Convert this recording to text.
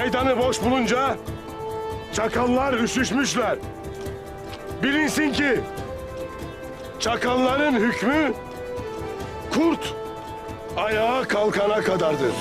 Meydanı boş bulunca çakallar üşüşmüşler. Bilinsin ki çakalların hükmü kurt ayağa kalkana kadardır.